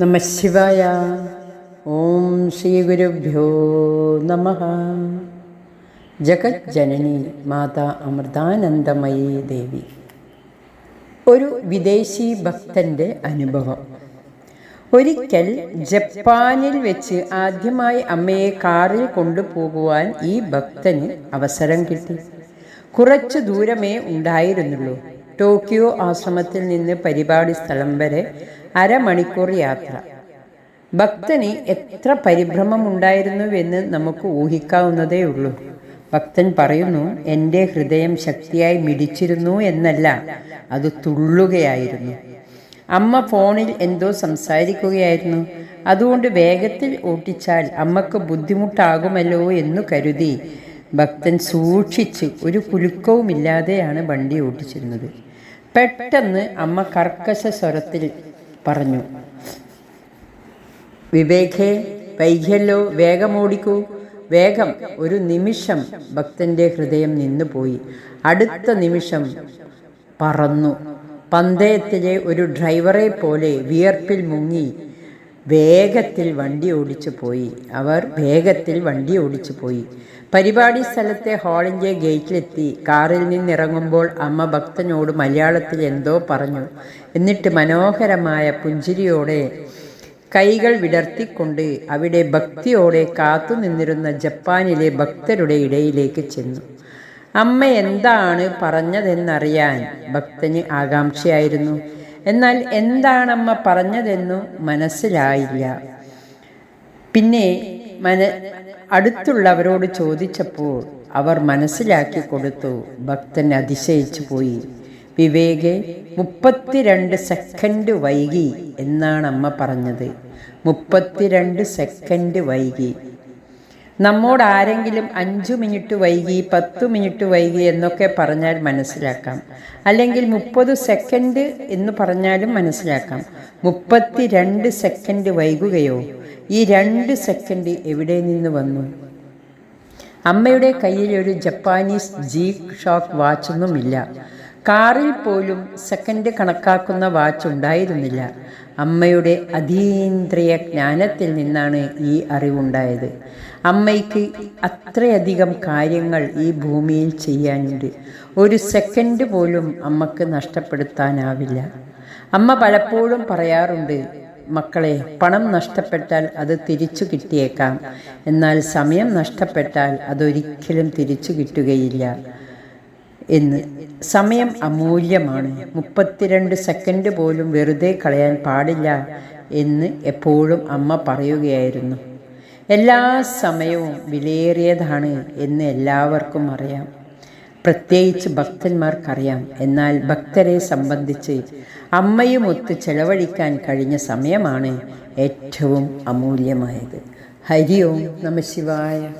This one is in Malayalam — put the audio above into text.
നമ ശിവായ ഓം ശ്രീ ഗുരുഭ്യോ നമ ജഗജ്ജനനി മാതാ അമൃതാനന്ദമയി ദേവി। ഒരു വിദേശി ഭക്തന്റെ അനുഭവം. ഒരിക്കൽ ജപ്പാനിൽ വെച്ച് ആദ്യമായി അമ്മയെ കാറിൽ കൊണ്ടുപോകുവാൻ ഈ ഭക്തന് അവസരം കിട്ടി. കുറച്ചു ദൂരമേ ഉണ്ടായിരുന്നുള്ളൂ. ടോക്കിയോ ആശ്രമത്തിൽ നിന്ന് പരിപാടി സ്ഥലം വരെ അരമണിക്കൂർ യാത്ര. ഭക്തന് എത്ര പരിഭ്രമം പരിഭ്രമമുണ്ടായിരുന്നുവെന്ന് നമുക്ക് ഊഹിക്കാവുന്നതേ ഉള്ളൂ. ഭക്തൻ പറയുന്നു എന്റെ ഹൃദയം ശക്തിയായി മിടിച്ചിരുന്നു എന്നല്ല അത് തുള്ളുകയായിരുന്നു. അമ്മ ഫോണിൽ എന്തോ സംസാരിക്കുകയായിരുന്നു. അതുകൊണ്ട് വേഗത്തിൽ ഓട്ടിച്ചാൽ അമ്മയ്ക്ക് ബുദ്ധിമുട്ടാകുമല്ലോ എന്നു കരുതി ഭക്തൻ സൂക്ഷിച്ച് ഒരു കുലുക്കവുമില്ലാതെയാണ് വണ്ടി ഓട്ടിച്ചിരുന്നത്. പെട്ടെന്ന് അമ്മ കർക്കശ സ്വരത്തിൽ പറഞ്ഞു വിവേകേ വൈകല്ലോ വേഗമോടിക്കൂ. വേഗം ഒരു നിമിഷം ഭക്തന്റെ ഹൃദയം നിന്നുപോയി. അടുത്ത നിമിഷം പറന്നു. പന്തയത്തിലെ ഒരു ഡ്രൈവറെ പോലെ വിയർപ്പിൽ മുങ്ങി വേഗത്തിൽ വണ്ടി ഓടിച്ചു പോയി. അവർ വേഗത്തിൽ വണ്ടി ഓടിച്ചു പോയി. പരിപാടി സ്ഥലത്തെ ഹാളിന്റെ ഗേറ്റിലെത്തി. കാറിൽ നിന്നിറങ്ങുമ്പോൾ അമ്മ ഭക്തനോട് മലയാളത്തിൽ എന്തോ പറഞ്ഞു. എന്നിട്ട് മനോഹരമായ പുഞ്ചിരിയോടെ കൈകൾ വിടർത്തിക്കൊണ്ട് അവിടെ ഭക്തിയോടെ കാത്തു നിന്നിരുന്ന ജപ്പാനിലെ ഭക്തരുടെ ഇടയിലേക്ക് ചെന്നു. അമ്മ എന്താണ് പറഞ്ഞതെന്നറിയാൻ ഭക്തന് ആകാംക്ഷയായിരുന്നു. എന്നാൽ എന്താണമ്മ പറഞ്ഞതെന്നു മനസ്സിലായില്ല. പിന്നെ മന അടുത്തുള്ളവരോട് ചോദിച്ചപ്പോൾ അവർ മനസ്സിലാക്കി കൊടുത്തു. ഭക്തൻ അതിശയിച്ചു പോയി. വിവേകെ മുപ്പത്തിരണ്ട് സെക്കൻഡ് വൈകി എന്നാണ് അമ്മ പറഞ്ഞത്. മുപ്പത്തിരണ്ട് സെക്കൻഡ് വൈകി. നമ്മോട് ആരെങ്കിലും അഞ്ചു മിനിറ്റ് വൈകി പത്ത് മിനിറ്റ് വൈകി എന്നൊക്കെ പറഞ്ഞാൽ മനസ്സിലാക്കാം. അല്ലെങ്കിൽ മുപ്പത് സെക്കൻഡ് എന്ന് പറഞ്ഞാലും മനസ്സിലാക്കാം. മുപ്പത്തി രണ്ട് സെക്കൻഡ് വൈകുകയോ? ഈ രണ്ട് സെക്കൻഡ് എവിടെ നിന്ന് വന്നു? അമ്മയുടെ കയ്യിൽ ഒരു ജപ്പാനീസ് ജീ ഷോക്ക് വാച്ചൊന്നുമില്ല. കാറിൽ പോലും സെക്കൻഡ് കണക്കാക്കുന്ന വാച്ച് ഉണ്ടായിരുന്നില്ല. അമ്മയുടെ അതീന്ദ്രിയ ജ്ഞാനത്തിൽ നിന്നാണ് ഈ അറിവുണ്ടായത്. അമ്മയ്ക്ക് അത്രയധികം കാര്യങ്ങൾ ഈ ഭൂമിയിൽ ചെയ്യാനുണ്ട്. ഒരു സെക്കൻഡ് പോലും അമ്മയ്ക്ക് നഷ്ടപ്പെടുത്താനാവില്ല. അമ്മ പലപ്പോഴും പറയാറുണ്ട് മക്കളെ പണം നഷ്ടപ്പെട്ടാൽ അത് തിരിച്ചു കിട്ടിയേക്കാം. എന്നാൽ സമയം നഷ്ടപ്പെട്ടാൽ അതൊരിക്കലും തിരിച്ചു കിട്ടുകയില്ല. എന്ന്. സമയം അമൂല്യമാണ്. മുപ്പത്തിരണ്ട് സെക്കൻഡ് പോലും വെറുതെ കളയാൻ പാടില്ല എന്ന് എപ്പോഴും അമ്മ പറയുകയായിരുന്നു. എല്ലാ സമയവും വിലയേറിയതാണ് എന്ന് എല്ലാവർക്കും അറിയാം. പ്രത്യേകിച്ച് ഭക്തന്മാർക്കറിയാം. എന്നാൽ ഭക്തരെ സംബന്ധിച്ച് അമ്മയുമൊത്ത് ചെലവഴിക്കാൻ കഴിഞ്ഞ സമയമാണ് ഏറ്റവും അമൂല്യമായത്. ഹരി ഓം നമ ശിവായ.